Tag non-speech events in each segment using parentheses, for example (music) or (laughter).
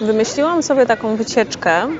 Wymyśliłam sobie taką wycieczkę, mm,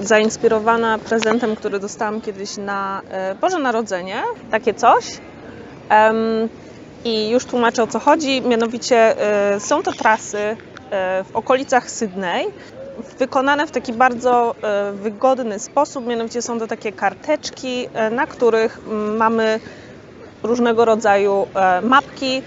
zainspirowana prezentem, który dostałam kiedyś na e, Boże Narodzenie. Takie coś. I już tłumaczę o co chodzi. Mianowicie e, są to trasy e, w okolicach Sydney, wykonane w taki bardzo wygodny sposób. Mianowicie są to takie karteczki, na których mm, mamy różnego rodzaju mapki,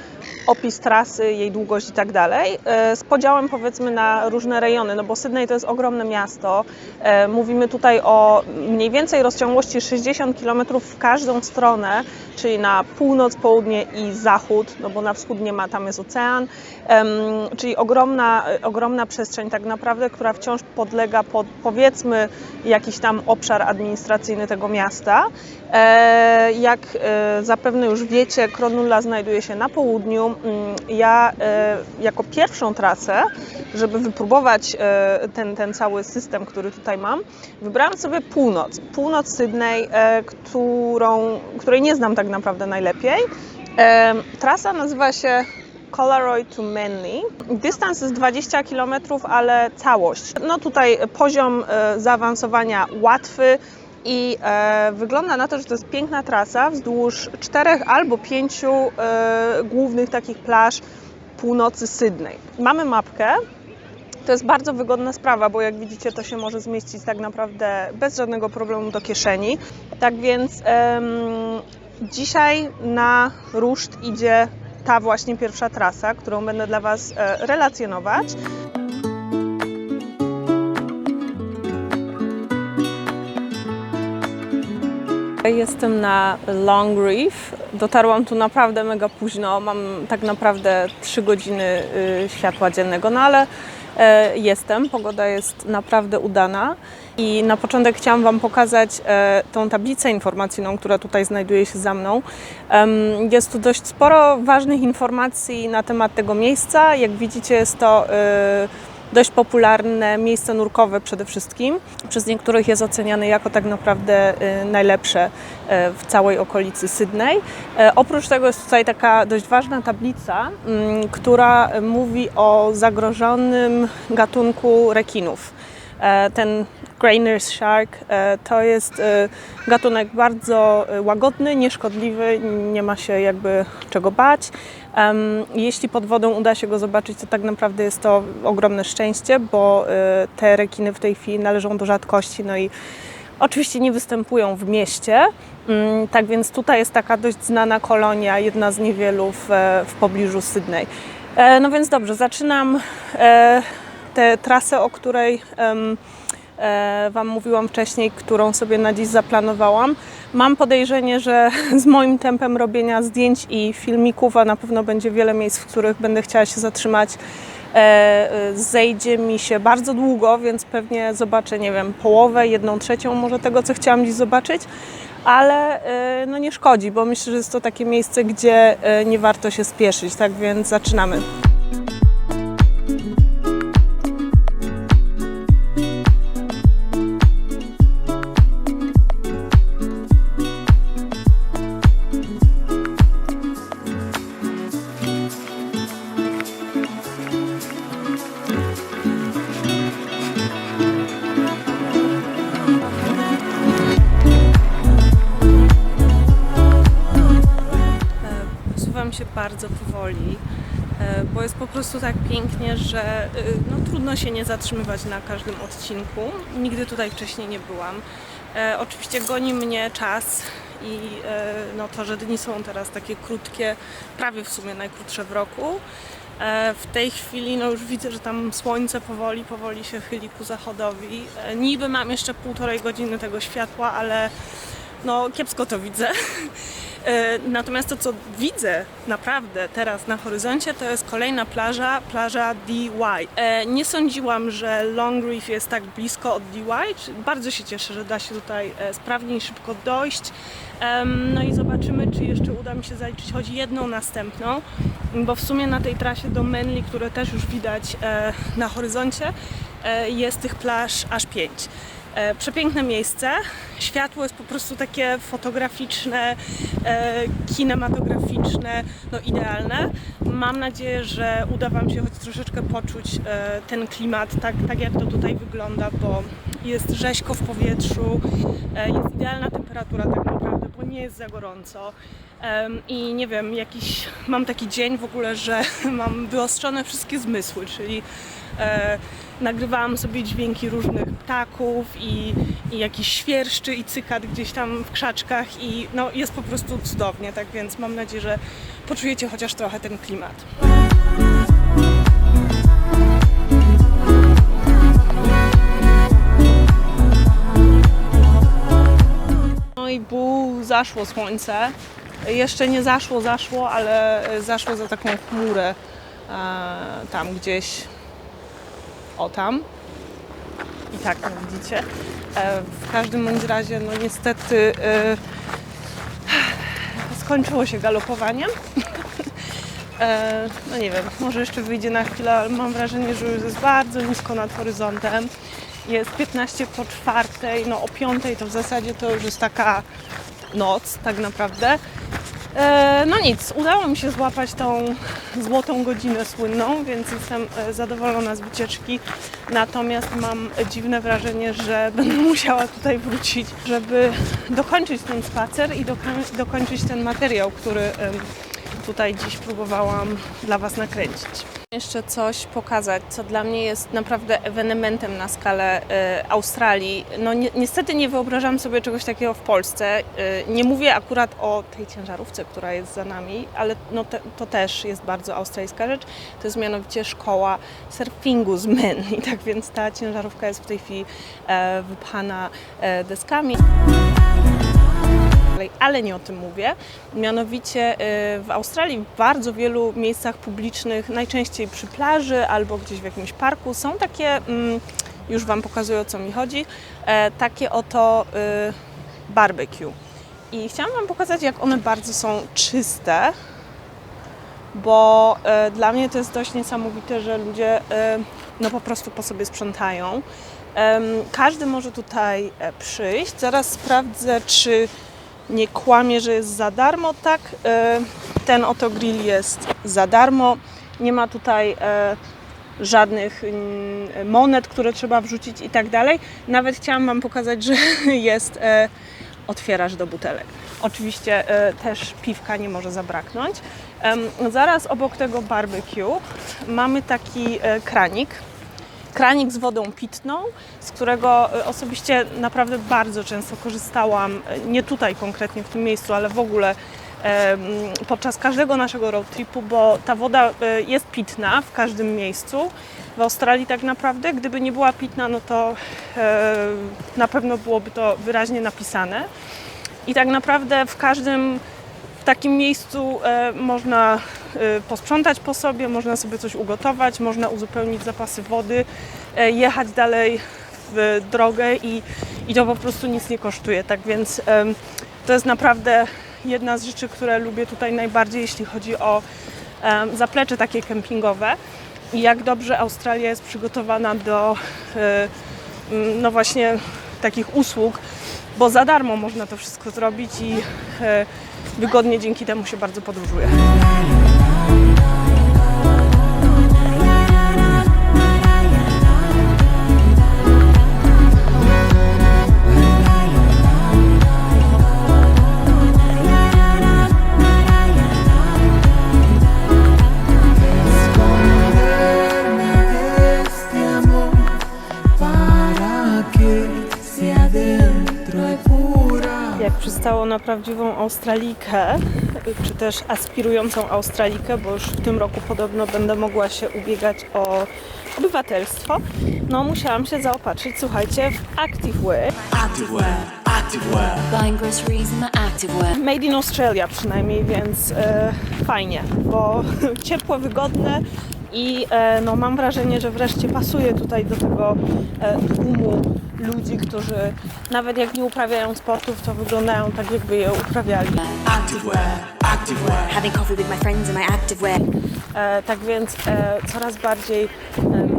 opis trasy, jej długość i tak dalej, e, z podziałem powiedzmy na różne rejony, no bo Sydney to jest ogromne miasto. E, Mówimy tutaj o mniej więcej rozciągłości 60 km w każdą stronę, czyli na północ, południe i zachód, no bo na wschód nie ma, tam jest ocean, czyli ogromna, ogromna przestrzeń tak naprawdę, która wciąż podlega pod powiedzmy jakiś tam obszar administracyjny tego miasta. E, Jak zapewne już wiecie, Cronulla znajduje się na południu. Mm, Ja e, jako pierwszą trasę, żeby wypróbować e, ten, ten cały system, który tutaj mam, wybrałam sobie północ. Północ Sydney, e, którą, której nie znam tak naprawdę najlepiej. Trasa nazywa się Collaroy to Manly. Dystans jest 20 km, ale całość. No tutaj poziom zaawansowania łatwy i e, wygląda na to, że to jest piękna trasa wzdłuż czterech albo pięciu e, głównych takich plaż północy Sydney. Mamy mapkę. To jest bardzo wygodna sprawa, bo jak widzicie, to się może zmieścić tak naprawdę bez żadnego problemu do kieszeni. Tak więc em, dzisiaj na ruszt idzie ta właśnie pierwsza trasa, którą będę dla Was e, relacjonować. Jestem na Long Reef. Dotarłam tu naprawdę mega późno. Mam tak naprawdę 3 godziny y, światła dziennego, no ale e, jestem. Pogoda jest naprawdę udana. I na początek chciałam Wam pokazać e, tą tablicę informacyjną, która tutaj znajduje się za mną. Jest tu dość sporo ważnych informacji na temat tego miejsca. Jak widzicie, jest to e, dość popularne miejsce nurkowe przede wszystkim. Przez niektórych jest oceniane jako tak naprawdę y, najlepsze y, w całej okolicy Sydney. E, Oprócz tego jest tutaj taka dość ważna tablica, mm, która mówi o zagrożonym gatunku rekinów. E, Ten Grainer's Shark e, to jest e, gatunek bardzo łagodny, nieszkodliwy, nie ma się jakby czego bać. Jeśli pod wodą uda się go zobaczyć, to tak naprawdę jest to ogromne szczęście, bo te rekiny w tej chwili należą do rzadkości, no i oczywiście nie występują w mieście. Mm, Tak więc tutaj jest taka dość znana kolonia, jedna z niewielu w, w pobliżu Sydney. No więc dobrze, zaczynam tę trasę, o której e, Wam mówiłam wcześniej, którą sobie na dziś zaplanowałam. Mam podejrzenie, że (laughs) z moim tempem robienia zdjęć i filmików, a na pewno będzie wiele miejsc, w których będę chciała się zatrzymać, e, zejdzie mi się bardzo długo, więc pewnie zobaczę, nie wiem, połowę, jedną trzecią może tego, co chciałam dziś zobaczyć. Ale e, no nie szkodzi, bo myślę, że jest to takie miejsce, gdzie nie warto się spieszyć, tak więc zaczynamy. Bardzo powoli, e, bo jest po prostu tak pięknie, że e, no, trudno się nie zatrzymywać na każdym odcinku. Nigdy tutaj wcześniej nie byłam. E, oczywiście goni mnie czas i no, to, że dni są teraz takie krótkie, prawie w sumie najkrótsze w roku. W tej chwili no już widzę, że tam słońce powoli, powoli się chyli ku zachodowi. Niby mam jeszcze półtorej godziny tego światła, ale no kiepsko to widzę. (laughs) E, Natomiast to, co widzę naprawdę teraz na horyzoncie, to jest kolejna plaża, plaża DY. E, Nie sądziłam, że Long Reef jest tak blisko od DY. Bardzo się cieszę, że da się tutaj e, sprawnie i szybko dojść. No i zobaczymy, czy jeszcze uda mi się zaliczyć choć jedną następną, bo w sumie na tej trasie do Manly, które też już widać na horyzoncie, jest tych plaż aż pięć. E, Przepiękne miejsce. Światło jest po prostu takie fotograficzne, e, kinematograficzne, no idealne. Mam nadzieję, że uda Wam się choć troszeczkę poczuć e, ten klimat, tak, tak jak to tutaj wygląda, bo jest rzeźko w powietrzu, jest idealna temperatura tak naprawdę, bo nie jest za gorąco. I nie wiem, jakiś mam taki dzień w ogóle, że (laughs) mam wyostrzone wszystkie zmysły, czyli nagrywałam sobie dźwięki różnych ptaków i, i jakichś świerszczy i cykat gdzieś tam w krzaczkach i no jest po prostu cudownie, tak więc mam nadzieję, że poczujecie chociaż trochę ten klimat. No i bu, zaszło słońce. Jeszcze nie zaszło, zaszło, ale zaszło za taką chmurę e, tam gdzieś. O tam. I tak, jak widzicie. E, w każdym bądź razie, no niestety e, skończyło się galopowaniem. (laughs) E, no nie wiem, może jeszcze wyjdzie na chwilę, ale mam wrażenie, że już jest bardzo nisko nad horyzontem. Jest 15 po czwartej, no o piątej to w zasadzie to już jest taka noc tak naprawdę. E, no nic, udało mi się złapać tą złotą godzinę słynną, więc jestem e, zadowolona z wycieczki. Natomiast mam dziwne wrażenie, że (laughs) będę musiała tutaj wrócić, żeby dokończyć ten spacer i dokoń- dokończyć ten materiał, który tutaj dziś próbowałam dla Was nakręcić. Jeszcze coś pokazać, co dla mnie jest naprawdę ewenementem na skalę e, Australii. No ni niestety nie wyobrażam sobie czegoś takiego w Polsce. E, nie mówię akurat o tej ciężarówce, która jest za nami, ale no te, to też jest bardzo australijska rzecz. To jest mianowicie szkoła surfingu z Men i tak więc ta ciężarówka jest w tej chwili e, wypchana e, deskami dalej, ale nie o tym mówię. Mianowicie y, w Australii w bardzo wielu miejscach publicznych, najczęściej przy plaży albo gdzieś w jakimś parku, są takie, mm, już Wam pokazuję o co mi chodzi, e, takie oto y, barbecue. I chciałam Wam pokazać, jak one bardzo są czyste, bo e, dla mnie to jest dość niesamowite, że ludzie e, no po prostu po sobie sprzątają. Każdy może tutaj przyjść. Zaraz sprawdzę, czy nie kłamie, że jest za darmo. Tak, e, ten oto grill jest za darmo. Nie ma tutaj e, żadnych mm, monet, które trzeba wrzucić i tak dalej. Nawet chciałam Wam pokazać, że (laughs) jest e, otwieracz do butelek. Oczywiście też piwka nie może zabraknąć. Zaraz obok tego barbecue mamy taki kranik, kranik z wodą pitną, z którego e, osobiście naprawdę bardzo często korzystałam, e, nie tutaj konkretnie w tym miejscu, ale w ogóle podczas każdego naszego road tripu, bo ta woda e, jest pitna w każdym miejscu. W Australii tak naprawdę, gdyby nie była pitna, no to na pewno byłoby to wyraźnie napisane. I tak naprawdę w każdym takim miejscu e, można posprzątać po sobie, można sobie coś ugotować, można uzupełnić zapasy wody, e, jechać dalej w drogę i, i to po prostu nic nie kosztuje. Tak więc to jest naprawdę jedna z rzeczy, które lubię tutaj najbardziej, jeśli chodzi o zaplecze takie kempingowe i jak dobrze Australia jest przygotowana do e, no właśnie takich usług, bo za darmo można to wszystko zrobić i e, wygodnie dzięki temu się bardzo podróżuje. Przystało na prawdziwą Australijkę, czy też aspirującą Australijkę, bo już w tym roku podobno będę mogła się ubiegać o obywatelstwo, no musiałam się zaopatrzyć, słuchajcie, w Activewear. Activewear, activewear. Buying groceries in activewear. Made in Australia przynajmniej, więc e, fajnie, bo (laughs) ciepłe, wygodne i e, no, mam wrażenie, że wreszcie pasuje tutaj do tego e, tłumu ludzi, którzy nawet jak nie uprawiają sportów, to wyglądają tak, jakby je uprawiali. Activewear, activewear. Having coffee with my friends in my activewear. E, tak więc e, coraz bardziej, em,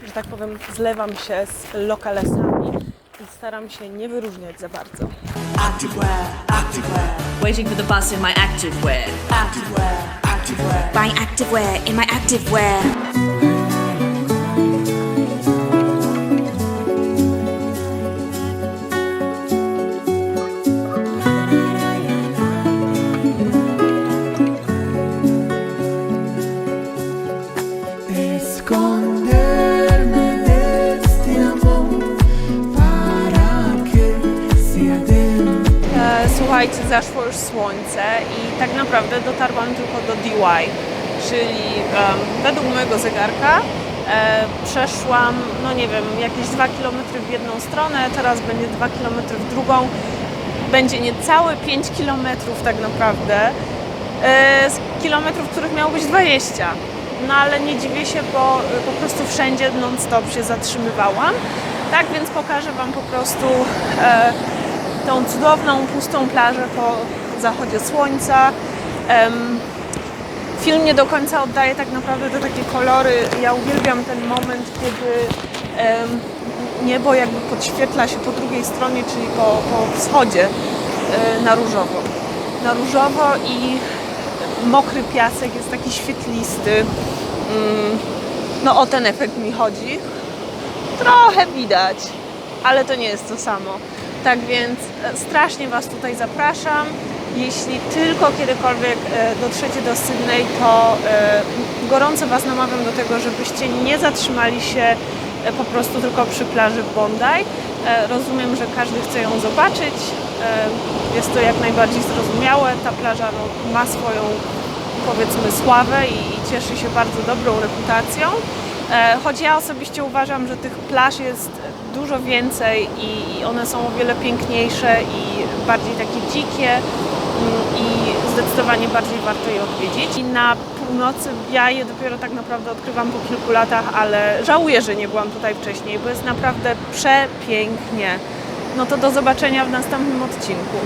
że że tak powiem, zlewam się z lokalesami i staram się nie wyróżniać za bardzo. Activewear, activewear, Waiting for the bus in my activewear. activewear, activewear. Buying activewear in my activewear. Już słońce i tak naprawdę dotarłam tylko do DY, czyli em, według mojego zegarka e, przeszłam, no nie wiem, jakieś 2 km w jedną stronę, teraz będzie 2 km w drugą. Będzie niecałe 5 km tak naprawdę, e, z kilometrów, których miało być 20. No ale nie dziwię się, bo e, po prostu wszędzie non-stop się zatrzymywałam. Tak więc pokażę Wam po prostu e, tą cudowną, pustą plażę po zachodzie słońca. Film nie do końca oddaje tak naprawdę te takie kolory. Ja uwielbiam ten moment, kiedy niebo jakby podświetla się po drugiej stronie, czyli po, po wschodzie e, na różowo. Na różowo i mokry piasek jest taki świetlisty. Mm, no o ten efekt mi chodzi. Trochę widać, ale to nie jest to samo. Tak więc e, strasznie Was tutaj zapraszam. Jeśli tylko kiedykolwiek e, dotrzecie do Sydney, to e, gorąco Was namawiam do tego, żebyście nie zatrzymali się e, po prostu tylko przy plaży Bondi. E, Rozumiem, że każdy chce ją zobaczyć. Jest to jak najbardziej zrozumiałe. Ta plaża no, ma swoją powiedzmy sławę i, cieszy się bardzo dobrą reputacją. Choć ja osobiście uważam, że tych plaż jest dużo więcej i, one są o wiele piękniejsze i bardziej takie dzikie i zdecydowanie bardziej warto je odwiedzić. I na północy ja je dopiero tak naprawdę odkrywam po kilku latach, ale żałuję, że nie byłam tutaj wcześniej, bo jest naprawdę przepięknie. No to do zobaczenia w następnym odcinku.